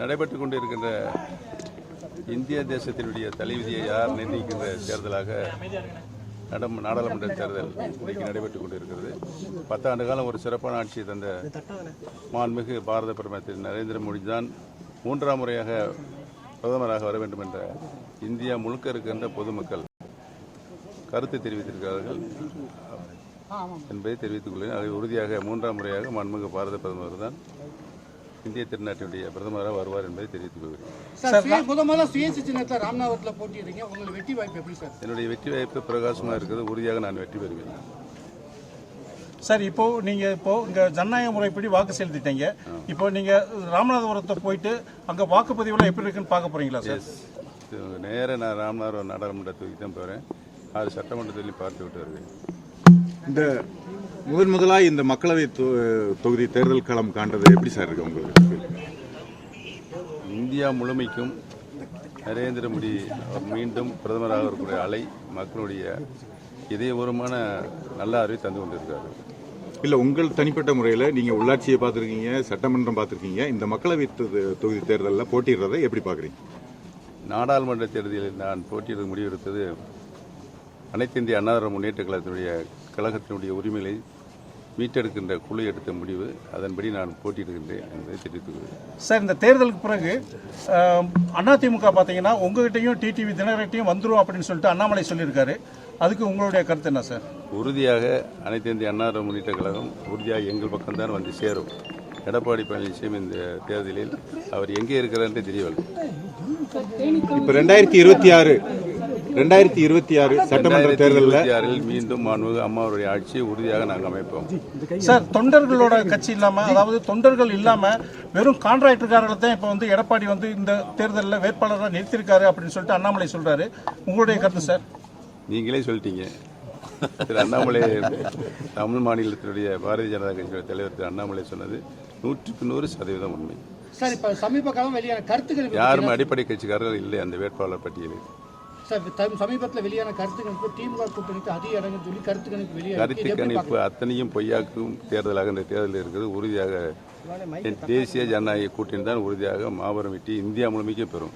நடைபெற்று கொண்டிருக்கின்ற இந்திய தேசத்தினுடைய தலைவிதியை யார் நிர்ணயிக்கின்ற தேர்தலாக நடம் நாடாளுமன்ற தேர்தல் இன்றைக்கு நடைபெற்றுக் கொண்டிருக்கிறது. பத்தாண்டு காலம் ஒரு சிறப்பான ஆட்சியை தந்த மாண்புமிகு பாரத பிரதமர் திரு நரேந்திர மோடி தான் மூன்றாம் முறையாக பிரதமராக வர வேண்டும் என்ற இந்தியா முழுக்க இருக்கின்ற பொதுமக்கள் கருத்து தெரிவித்திருக்கிறார்கள் என்பதை தெரிவித்துக் கொள்கிறேன். அதை உறுதியாக மூன்றாம் முறையாக மாண்புமிகு பாரத பிரதமர் தான் இந்திய திருநாட்டினுடைய பிரதமராக வருவார் என்பதை தெரிவித்துக் கொள்கிறேன். முதல்ல சுயேட்சை சின்னத்தில் ராமநாதத்தில் போட்டிடுறீங்க உங்களுக்கு வெற்றி வாய்ப்பு எப்படி சார்? என்னுடைய வெற்றி வாய்ப்பு பிரகாசமாக இருக்கிறது. உறுதியாக நான் வெற்றி பெறுவேன். சார் இப்போ நீங்க இப்போ இங்க ஜனநாயக முறைப்படி வாக்கு செலுத்திட்டீங்க. இப்போ நீங்க ராமநாதபுரத்தை போயிட்டு அங்க வாக்குப்பதிவுலாம் எப்படி இருக்குன்னு பார்க்க போறீங்களா சார்? நேர நான் ராமநாதபுரம் நாடாளுமன்ற தொகுதிக்கு தான் போகிறேன் ஆறு சட்டமன்ற பார்த்து விட்டு வருவேன். இந்த முதன் முதலா இந்த மக்களவை தொ- தொகுதி தேர்தல் களம் காண்றது எப்படி சார் இருக்கு உங்களுக்கு? இந்தியா முழுமைக்கும் நரேந்திர மோடி மீண்டும் பிரதமராக இருக்கக்கூடிய அலை மக்களுடைய இதயபூர்வமான நல்ல அறிவை தந்து கொண்டிருக்காரு இல்ல உங்கள் தனிப்பட்ட முறையில நீங்க உள்ளாட்சியை பார்த்திருக்கீங்க சட்டமன்றம் பார்த்திருக்கீங்க இந்த மக்களவை தொகுதி தேர்தலில் போட்டிடுறதை எப்படி பாக்குறீங்க நாடாளுமன்ற தேர்தலில் நான் போட்டியிட முடிவெடுத்தது அனைத்து இந்திய அண்ணா திராவிட முன்னேற்ற கழகத்தினுடைய கழகத்தினுடைய உரிமைகளை மீட்டெடுக்கின்ற குழு எடுத்த முடிவு அதன்படி நான் போட்டியிடுகின்றேன் என்பதை தெரிவித்துக் கொள்கிறேன் சார் இந்த தேர்தலுக்கு பிறகு அதிமுக பார்த்தீங்கன்னா உங்ககிட்டயும் டிடிவி தினகரட்டையும் வந்துரும் அப்படின்னு சொல்லிட்டு அண்ணாமலை சொல்லியிருக்காரு. அதுக்கு உங்களுடைய கருத்து என்ன சார்? உறுதியாக அனைத்து இந்திய அண்ணா முன்னேற்ற கழகம் உறுதியாக எங்கள் பக்கம்தான் வந்து சேரும். எடப்பாடி பழனிசாமி இந்த தேர்தலில் அவர் எங்கே இருக்கிறார் என்று தெரியவில்லை இப்ப ரெண்டாயிரத்தி இருபத்தி ஆறு ரெண்டாயிரத்தி இருபத்தி ஆறு சட்டமன்ற தேர்தலில் ஆறில் மீண்டும் மாண்புமிகு அம்மாவுடைய ஆட்சியை உறுதியாக நாங்கள் அமைப்போம். சார் தொண்டர்களோட கட்சி இல்லாம அதாவது தொண்டர்கள் இல்லாம வெறும் கான்ட்ராக்டர்காரர்களை தான் இப்போ வந்து எடப்பாடி வந்து இந்த தேர்தலில் வேட்பாளராக நிறுத்திருக்காரு அப்படின்னு சொல்லிட்டு அண்ணாமலை சொல்றாரு. உங்களுடைய கருத்து சார்? நீங்களே சொல்லிட்டீங்க. திரு அண்ணாமலை தமிழ் மாநிலத்தினுடைய பாரதிய ஜனதா கட்சியுடைய தலைவர் திரு அண்ணாமலை சொன்னது நூற்றுக்கு நூறு சதவீதம் உண்மை. சார் இப்போ சமீப காலம் வெளியான கருத்துக்கள் இப்ப யாரும் அடிப்படை கட்சிக்காரர்கள் இல்லை அந்த வேட்பாளர் பட்டியலில். சமீபத்தில் வெளியான கருத்து கணிப்பு திமுக கூட்டணிக்கு அதிக இடங்கள் சொல்லி கருத்து கணிப்பு வெளியான கருத்து கணிப்பு அத்தனையும் பொய்யாக்கும் தேர்தலாக இந்த தேர்தல் இருக்கிறது. உறுதியாக தேசிய ஜனநாயக கூட்டணி தான் உறுதியாக மாபெரும் வெற்றி இந்தியா முழுமைக்கும் பெறும்.